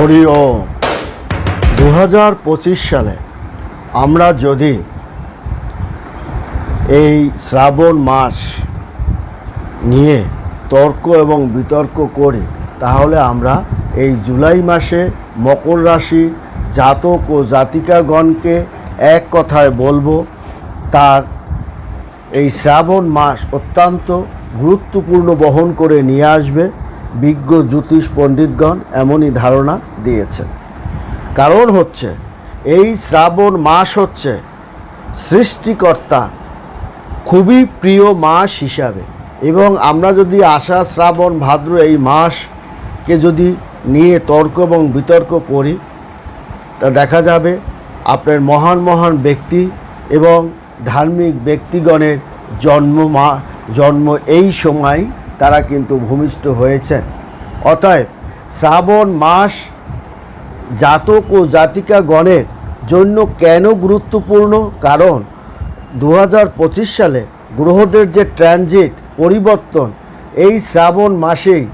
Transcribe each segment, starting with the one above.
হরি ও দু সালে আমরা যদি এই শ্রাবণ মাস নিয়ে তর্ক এবং বিতর্ক করি, তাহলে আমরা এই জুলাই মাসে মকর রাশি জাতক ও জাতিকাগণকে এক কথায় বলব, তার এই শ্রাবণ মাস অত্যন্ত গুরুত্বপূর্ণ বহন করে নিয়ে আসবে। বিজ্ঞ জ্যোতিষ পণ্ডিতগণ এমনই ধারণা দিয়েছেন। কারণ হচ্ছে, এই শ্রাবণ মাস হচ্ছে সৃষ্টিকর্তা খুবই প্রিয় মাস হিসাবে। এবং আমরা যদি আষাঢ়, শ্রাবণ, ভাদ্র এই মাসকে যদি নিয়ে তর্ক এবং বিতর্ক করি, তা দেখা যাবে আপনার মহান মহান ব্যক্তি এবং ধার্মিক ব্যক্তিগণের জন্ম মা জন্ম এই সময় তারা কিন্তু ভূমিষ্ঠ হয়েছেন। অতএব শ্রাবণ মাস জাতক ও জাতিকাগণের জন্য কেন গুরুত্বপূর্ণ? কারণ দু হাজার পঁচিশ সালে গ্রহদের যে ট্রানজিট পরিবর্তন, এই শ্রাবণ মাসেই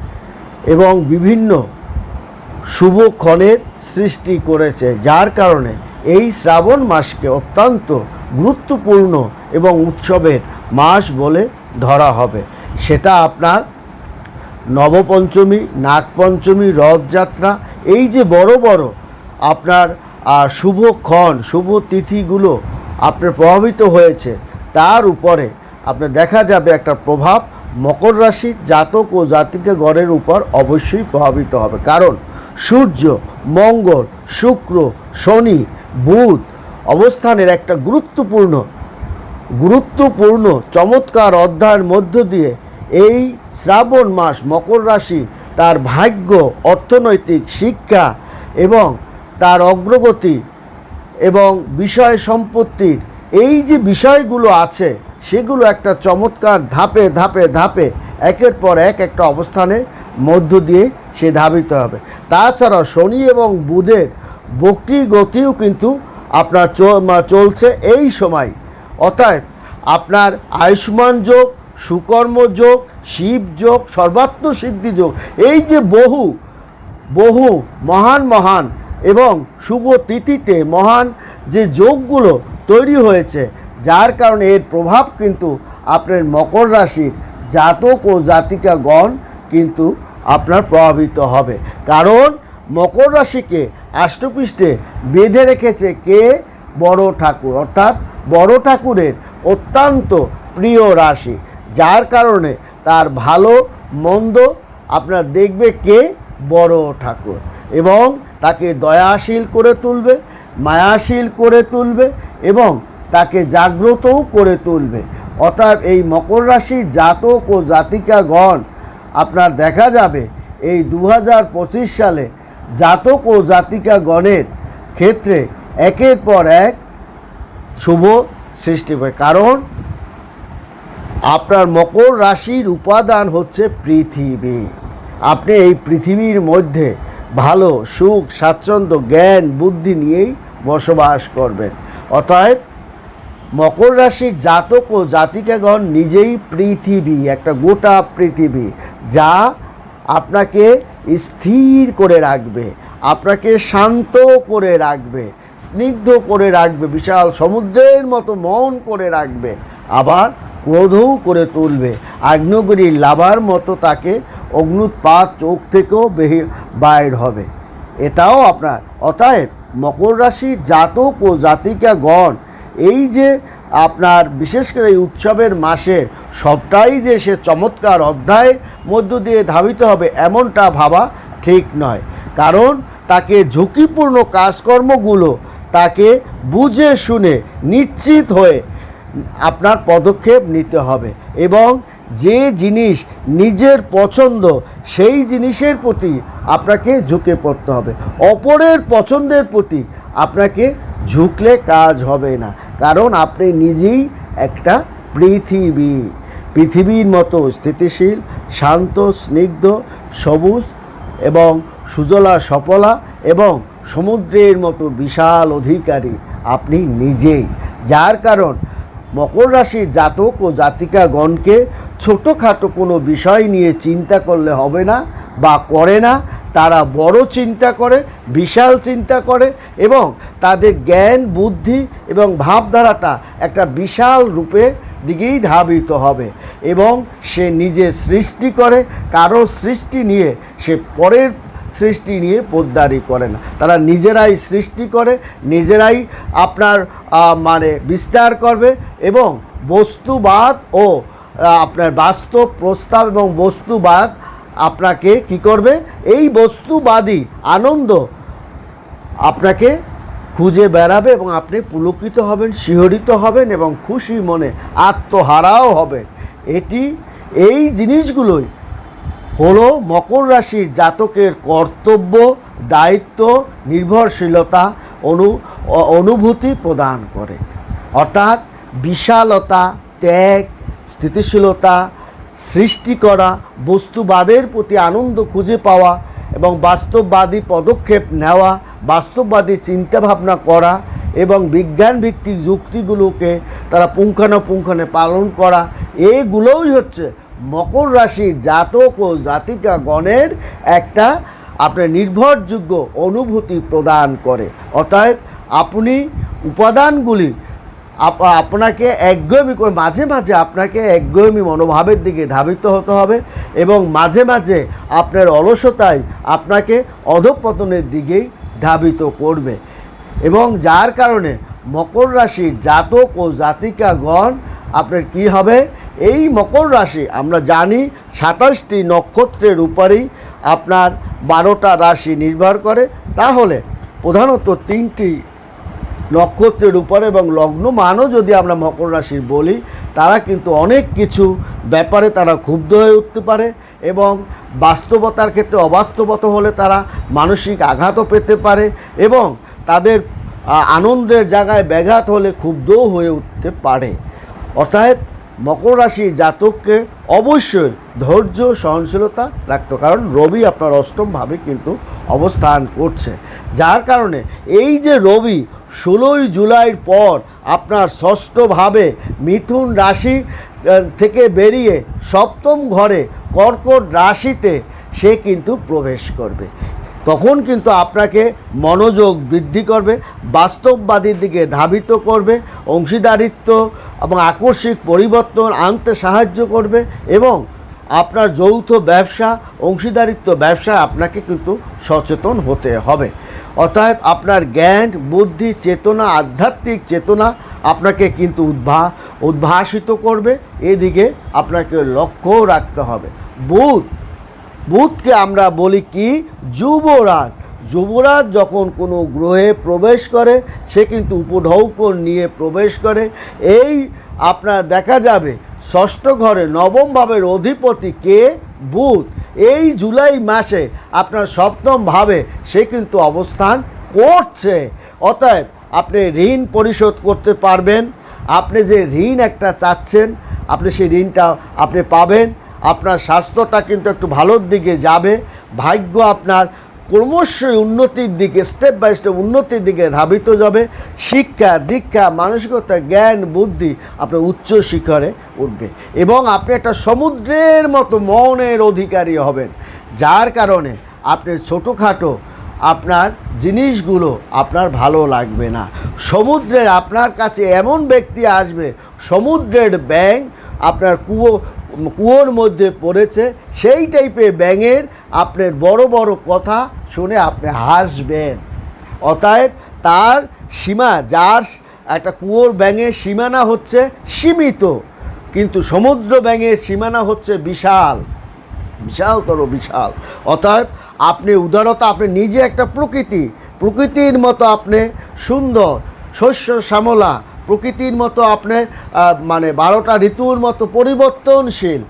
এবং বিভিন্ন শুভক্ষণের সৃষ্টি করেছে, যার কারণে এই শ্রাবণ মাসকে অত্যন্ত গুরুত্বপূর্ণ এবং উৎসবের মাস বলে ধরা হবে। সেটা আপনার নবপঞ্চমী, নাগপঞ্চমী, রথযাত্রা, এই যে বড় বড় আপনার শুভক্ষণ শুভ তিথিগুলো আপনার প্রভাবিত হয়েছে, তার উপরে আপনার দেখা যাবে একটা প্রভাব মকর রাশির জাতক ও জাতিকে গড়ের উপর অবশ্যই প্রভাবিত হবে। কারণ সূর্য, মঙ্গল, শুক্র, শনি, বুধ অবস্থানের একটা গুরুত্বপূর্ণ গুরুত্বপূর্ণ, চমৎকার অধ্যায়ের মধ্য দিয়ে এই শ্রাবণ মাস মকর রাশি তার ভাগ্য, অর্থনৈতিক শিক্ষা এবং তার অগ্রগতি এবং বিষয় সম্পত্তির এই যে বিষয়গুলো আছে, সেগুলো একটা চমৎকার ধাপে ধাপে ধাপে একের পর এক একটা অবস্থানের মধ্য দিয়ে সে ধাবিত হবে। তাছাড়া শনি এবং বুধের বক্রি গতিও কিন্তু আপনার চলছে এই সময়। অতএব আপনার আয়ুষ্মান যোগ সুকর্ম যোগ, শিব যোগ, সর্বাত্ম সিদ্ধি যোগ। এই যে বহু বহু, মহান মহান এবং শুভ তিথিতে মহান যে যোগগুলো তৈরি হয়েছে, যার কারণে এর প্রভাব কিন্তু আপনার মকর রাশির জাতক ও জাতিকাগণ কিন্তু আপনার প্রভাবিত হবে। কারণ মকর রাশিকে আষ্টপৃষ্ঠে বেঁধে রেখেছে কে? বড় ঠাকুর। অর্থাৎ বড় ঠাকুরের অত্যন্ত প্রিয় রাশি। যার কারণে তার ভালো, মন্দ আপনার দেখবে কে? বড় ঠাকুর। এবং তাকে দয়াশীল করে তুলবে, মায়াশীল করে তুলবে এবং তাকে জাগ্রতও করে তুলবে। অর্থাৎ এই মকর রাশির জাতক ও জাতিকাগণ, আপনার দেখা যাবে এই দু হাজার পঁচিশ সালে জাতক ও জাতিকাগণের ক্ষেত্রে একের পর এক শুভ সৃষ্টি হবে। কারণ আপনার মকর রাশির উপাদান হচ্ছে পৃথিবী। আপনি এই পৃথিবীর মধ্যে ভালো, সুখ, স্বাচ্ছন্দ্য, জ্ঞান, বুদ্ধি নিয়েই বসবাস করবেন। অতএব মকর রাশির জাতক ও জাতিকাগণ নিজেই পৃথিবী, একটা গোটা পৃথিবী, যা আপনাকে স্থির করে রাখবে, আপনাকে শান্ত করে রাখবে, স্নিগ্ধ করে রাখবে, বিশাল সমুদ্রের মতো মন করে রাখবে। আবার ক্রোধও করে তুলবে। আগ্নেয়গিরির লাভার মতো তাকে অগ্নুৎপাত চোখ থেকেও বাইর হবে। এটাও আপনার। অতএব মকর রাশির জাতক ও জাতিকাগণ, এই যে আপনার বিশেষ করে এই উৎসবের মাসে সবটাই যে সে চমৎকার অধ্যায়ের মধ্য দিয়ে ধাবিত হবে এমনটা ভাবা ঠিক নয়। কারণ তাকে ঝুঁকিপূর্ণ কাজকর্মগুলো তাকে বুঝে শুনে নিশ্চিত হয়ে আপনার পদক্ষেপ নিতে হবে এবং যে জিনিস নিজের পছন্দ, সেই জিনিসের প্রতি আপনাকে ঝুঁকে পড়তে হবে। অপরের পছন্দের প্রতি আপনাকে ঝুঁকলে কাজ হবে না। কারণ আপনি নিজেই একটা পৃথিবী। পৃথিবীর মতো স্থিতিশীল, শান্ত, স্নিগ্ধ, সবুজ এবং সুজলা, সপলা এবং সমুদ্রের মতো বিশাল অধিকারী আপনি নিজেই। যার কারণ মকর রাশির জাতক ও জাতিকাগণকে ছোটোখাটো কোনো বিষয় নিয়ে চিন্তা করলে হবে না বা করে না। তারা বড় চিন্তা করে, বিশাল চিন্তা করে এবং তাদের জ্ঞান, বুদ্ধি এবং ভাবধারাটা একটা বিশাল রূপের দিকেই ধাবিত হবে এবং সে নিজে সৃষ্টি করে, কারও সৃষ্টি নিয়ে সে পরের সৃষ্টি নিয়ে পোদ্দারি করে না। তারা নিজেরাই সৃষ্টি করে, নিজেরাই আপনার মানে বিস্তার করবে এবং বস্তুবাদ ও আপনার বাস্তব প্রস্তাব এবং বস্তুবাদ আপনাকে কি করবে? এই বস্তুবাদী আনন্দ আপনাকে খুঁজে বেড়াবে এবং আপনি পুলকিত হবেন, শিহরিত হবেন এবং খুশি মনে আত্মহারাও হবেন। এটি, এই জিনিসগুলোই হলো মকর রাশির জাতকের কর্তব্য, দায়িত্ব, নির্ভরশীলতা অনু অনুভূতি প্রদান করে। অর্থাৎ বিশালতা, ত্যাগ, স্থিতিশীলতা, সৃষ্টি করা, বস্তুবাদের প্রতি আনন্দ খুঁজে পাওয়া এবং বাস্তববাদী পদক্ষেপ নেওয়া, বাস্তববাদী চিন্তাভাবনা করা এবং বিজ্ঞান ভিত্তিক যুক্তিগুলোকে তারা পুঙ্খানুপুঙ্খানে পালন করা, এগুলোই হচ্ছে মকর রাশি জাতক ও জাতিকা গণের একটা আপনার নির্ভরযোগ্য অনুভূতি প্রদান করে। অতএব আপনি উপাদানগুলি আপ- আপনাকে একগমি করে, মাঝে মাঝে আপনাকে একগমি মনোভাবের দিকে ধাবিত হতে হবে এবং মাঝে মাঝে আপনার অলসতায় আপনাকে অধপতনের দিকেই ধাবিত করবে। এবং যার কারণে মকর রাশির জাতক ও জাতিকাগণ, আপনার কি হবে? এই মকর রাশি, আমরা জানি সাতাশটি নক্ষত্রের উপরেই আপনার বারোটা রাশি নির্ভর করে, তাহলে প্রধানত তিনটি নক্ষত্রের উপরে এবং লগ্ন মানও যদি আমরা মকর রাশির বলি, তারা কিন্তু অনেক কিছু ব্যাপারে তারা ক্ষুব্ধ হয়ে উঠতে পারে এবং বাস্তবতার ক্ষেত্রে অবাস্তবতা হলে তারা মানসিক আঘাতও পেতে পারে এবং তাদের আনন্দের জায়গায় ব্যাঘাত হলে ক্ষুব্ধও হয়ে উঠতে পারে। অর্থাৎ মকর রাশি জাতককে অবশ্যই ধৈর্য, সহনশীলতা রাখতে কারণ রবি আপনার অষ্টমভাবে কিন্তু অবস্থান করছে। যার কারণে এই যে রবি ষোলোই জুলাইয়ের পর আপনার ষষ্ঠভাবে মিথুন রাশি থেকে বেরিয়ে সপ্তম ঘরে কর্কট রাশিতে সে কিন্তু প্রবেশ করবে। তখন কিন্তু আপনাকে মনোযোগ বৃদ্ধি করবে, বাস্তববাদীর দিকে ধাবিত করবে, অংশীদারিত্ব এবং আকস্মিক পরিবর্তন আনতে সাহায্য করবে এবং আপনার যৌথ ব্যবসা, অংশীদারিত্ব ব্যবসা আপনাকে কিন্তু সচেতন হতে হবে। অতএব আপনার জ্ঞান, বুদ্ধি, চেতনা, আধ্যাত্মিক চেতনা আপনাকে কিন্তু উদ্ভা, উদ্ভাসিত করবে। এদিকে আপনাকে লক্ষ্যও রাখতে হবে। বুধ বুধকে আমরা বলি কি? যুবরাজ। যুবরাজ যখন কোনো গ্রহে প্রবেশ করে, সে কিন্তু উপঢৌকন নিয়ে প্রবেশ করে। এই আপনার দেখা যাবে, ষষ্ঠ ঘরে নবম ভাবের অধিপতি কে? বুধ। এই জুলাই মাসে আপনার সপ্তম ভাবে সে কিন্তু অবস্থান করছে। অতএব আপনি ঋণ পরিশোধ করতে পারবেন। আপনি যে ঋণ একটা চাচ্ছেন, আপনি সেই ঋণটা আপনি পাবেন। আপনার স্বাস্থ্যটা কিন্তু একটু ভালোর দিকে যাবে। ভাগ্য আপনার ক্রমশই উন্নতির দিকে স্টেপ বাই স্টেপ উন্নতির দিকে ধাবিত যাবে। শিক্ষা, দীক্ষা, মানসিকতা, জ্ঞান, বুদ্ধি আপনার উচ্চ শিখরে উঠবে এবং আপনি একটা সমুদ্রের মতো মনের অধিকারী হবেন। যার কারণে আপনি ছোটোখাটো আপনার জিনিসগুলো আপনার ভালো লাগবে না। সমুদ্রের আপনার কাছে এমন ব্যক্তি আসবে, সমুদ্রের ব্যাং আপনার কুয়ো কুয়োর মধ্যে পড়েছে, সেই টাইপের ব্যাঙের আপনার বড় বড় কথা শুনে আপনি হাসবেন। অতএব তার সীমা, যার একটা কুয়োর ব্যাঙের সীমানা হচ্ছে সীমিত, কিন্তু সমুদ্র ব্যাঙের সীমানা হচ্ছে বিশাল। বিশালতর বিশাল। অতএব আপনি উদারতা, আপনি নিজে একটা প্রকৃতি, প্রকৃতির মতো আপনি সুন্দর, শস্য, শ্যামলা প্রকৃতির মতো আপনি মানে বারোটা ঋতুর মতো পরিবর্তনশীল।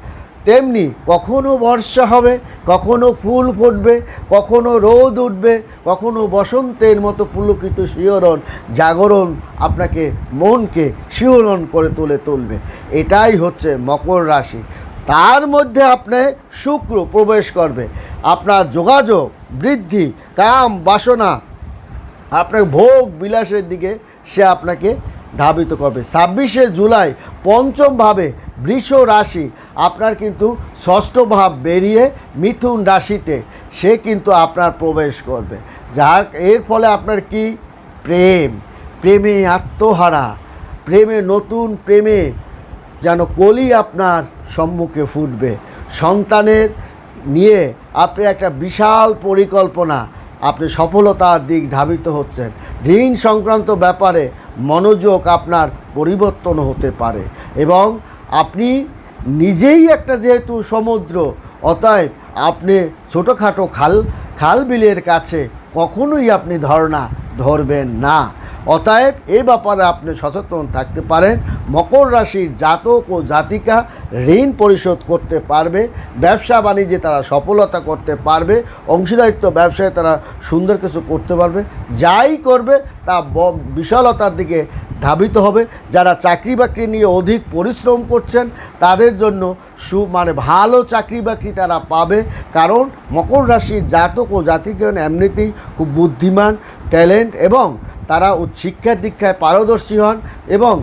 তেমনি কখনো বর্ষা হবে, কখনো ফুল ফুটবে, কখনো রোদ উঠবে, কখনো বসন্তের মতো পুলকিত শিহরণ, জাগরণ আপনাকে মনকে শিহরণ করে তুলে তুলবে। এটাই হচ্ছে মকর রাশি। তার মধ্যে আপনি শুক্র প্রবেশ করবে। আপনার যোগাযোগ বৃদ্ধি, কাম, বাসনা, আপনার ভোগ বিলাসের দিকে সে আপনাকে ধাবিত করবে ছাব্বিশে জুলাই পঞ্চমভাবে বৃষ রাশি। আপনার কিন্তু ষষ্ঠ ভাব বেরিয়ে মিথুন রাশিতে, সে কিন্তু আপনার প্রবেশ করবে। যার, এর ফলে আপনার কি? প্রেম। প্রেমে আত্মহারা। প্রেমে নতুন প্রেমে যেন কলি আপনার সম্মুখে ফুটবে। সন্তানের নিয়ে আপনি একটা বিশাল পরিকল্পনা আপনি সফলতার দিক ধাবিত হচ্ছেন। ঋণ সংক্রান্ত ব্যাপারে মনোযোগ আপনার পরিবর্তন হতে পারে এবং আপনি নিজেই একটা যেহেতু সমুদ্র, অতএব আপনি ছোটোখাটো খাল খাল বিলের কাছে কখনোই আপনি ধরনা ধরবেন না। অতএব এ ব্যাপারে আপনি সচেতন থাকতে পারেন। মকর রাশির জাতক ও জাতিকা ঋণ পরিশোধ করতে পারবে। ব্যবসা বাণিজ্যে তারা সফলতা করতে পারবে। অংশীদারিত্ব ব্যবসায় তারা সুন্দর কিছু করতে পারবে। যাই করবে, তা বিশালতার দিকে ধাবিত হবে। যারা চাকরি বাকরি নিয়ে অধিক পরিশ্রম করছেন, তাদের জন্য সু মানে ভালো চাকরি বাকরি তারা পাবে। কারণ মকর রাশির জাতক ও জাতিগণ এমনিতেই খুব বুদ্ধিমান, ট্যালেন্ট এবং তারা শিক্ষা দীক্ষায় পারদর্শী হন এবং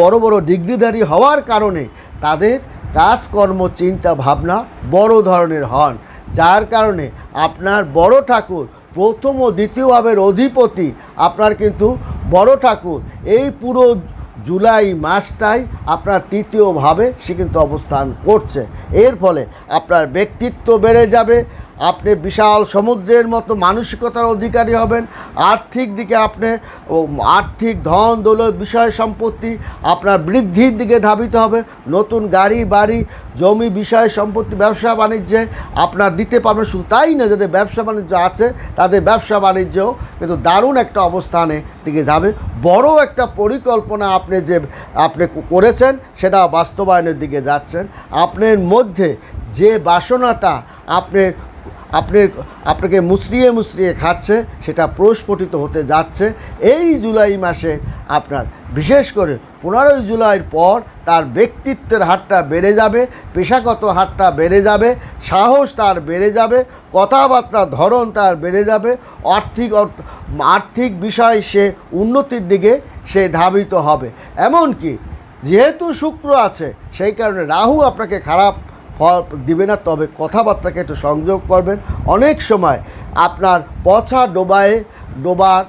বড় বড় ডিগ্রিধারী হওয়ার কারণে তাদের কাজকর্ম, চিন্তা, ভাবনা বড় ধরনের হন। যার কারণে আপনার বড় ঠাকুর প্রথম ও দ্বিতীয় ভাবের অধিপতি আপনার কিন্তু বড় ঠাকুর। এই পুরো জুলাই মাসটাই আপনার তৃতীয়ভাবে সে কিন্তু অবস্থান করছে। এর ফলে আপনার ব্যক্তিত্ব বেড়ে যাবে আপনি বিশাল সমুদ্রের মতো মানসিকতার অধিকারী হবেন। আর্থিক দিকে আপনি আর্থিক ধন দৌলত বিষয় সম্পত্তি আপনার বৃদ্ধির দিকে ধাবিত হবে। নতুন গাড়ি, বাড়ি, জমি বিষয় সম্পত্তি, ব্যবসা বাণিজ্যে আপনার দিতে পারবেন। শুধু তাই না যাদের ব্যবসা বাণিজ্য আছে, তাদের ব্যবসা বাণিজ্যও কিন্তু দারুণ একটা অবস্থানে দিকে যাবে। বড় একটা পরিকল্পনা আপনি যে আপনি করেছেন, সেটা বাস্তবায়নের দিকে যাচ্ছেন। আপনার মধ্যে যে বাসনাটা আপনার আপনার আপনাকে মুসরিয়ে মুসরিয়ে খাচ্ছে, সেটা প্রস্ফুটিত হতে যাচ্ছে। এই জুলাই মাসে আপনার বিশেষ করে পনেরোই জুলাইয়ের পর তার ব্যক্তিত্বের হারটা বেড়ে যাবে, পেশাগত হারটা বেড়ে যাবে, সাহস তার বেড়ে যাবে কথাবার্তার ধরন তার বেড়ে যাবে, আর্থিক আর্থিক বিষয় সে উন্নতির দিকে সে ধাবিত হবে। এমনকি যেহেতু শুক্র আছে, সেই কারণে রাহু আপনাকে খারাপ দিবে না, তবে কথাবার্তাকে একটু সংযোগ করবেন। অনেক সময় আপনার পচা ডোবায়, ডোবার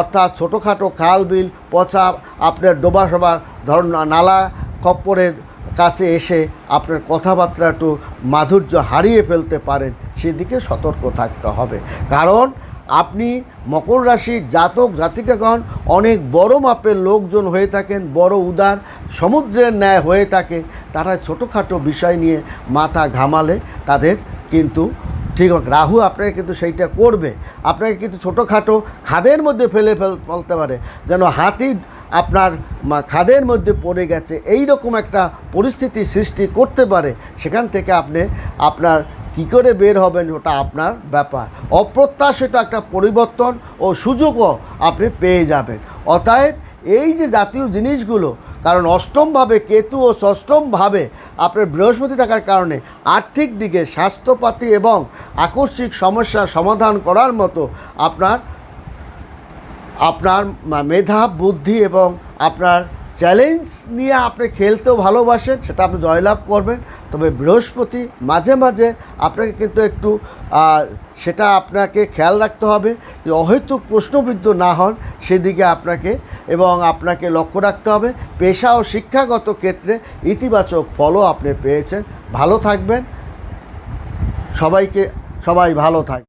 অর্থাৎ ছোটোখাটো খাল বিল পচা আপনার ডোবা সবার ধরুন নালা খপ্পরের কাছে এসে আপনার কথাবার্তা একটু মাধুর্য হারিয়ে ফেলতে পারেন, সেদিকে সতর্ক থাকতে হবে। কারণ আপনি মকর রাশির জাতক, জাতিকাগণ অনেক বড় মাপের লোকজন হয়ে থাকেন, বড় উদার সমুদ্রের ন্যায় হয়ে থাকে। তারা ছোটোখাটো বিষয় নিয়ে মাথা ঘামালে তাদের কিন্তু ঠিক রাহু আপনাকে কিন্তু সেইটা করবে। আপনাকে কিন্তু ছোটোখাটো খাদের মধ্যে ফেলে ফেল, ফেলতে পারে। যেন হাতি আপনার খাদের মধ্যে পড়ে গেছে। এই রকম একটা পরিস্থিতি সৃষ্টি করতে পারে। সেখান থেকে আপনি আপনার কী করে বের হবেন ওটা আপনার ব্যাপার। অপ্রত্যাশিত একটা পরিবর্তন ও সুযোগও আপনি পেয়ে যাবেন। অতএব এই যে জাতীয় জিনিসগুলো, কারণ অষ্টমভাবে কেতু ও ষষ্ঠমভাবে আপনার বৃহস্পতি থাকার কারণে আর্থিক দিকে স্বাস্থ্যপাতি এবং আকস্মিক সমস্যা সমাধান করার মতো আপনার আপনার মেধা, বুদ্ধি এবং আপনার চ্যালেঞ্জ নিয়ে আপনি খেলতেও ভালোবাসেন, সেটা আপনি জয়লাভ করবেন। তবে বৃহস্পতি মাঝে মাঝে আপনাকে কিন্তু একটু সেটা আপনাকে খেয়াল রাখতে হবে যে অহেতুক প্রশ্নবিদ্ধ না হন, সেদিকে আপনাকে এবং আপনাকে লক্ষ্য রাখতে হবে। পেশা ও শিক্ষাগত ক্ষেত্রে ইতিবাচক ফলও আপনি পেয়েছেন। ভালো থাকবেন। সবাইকে, সবাই ভালো থাকবে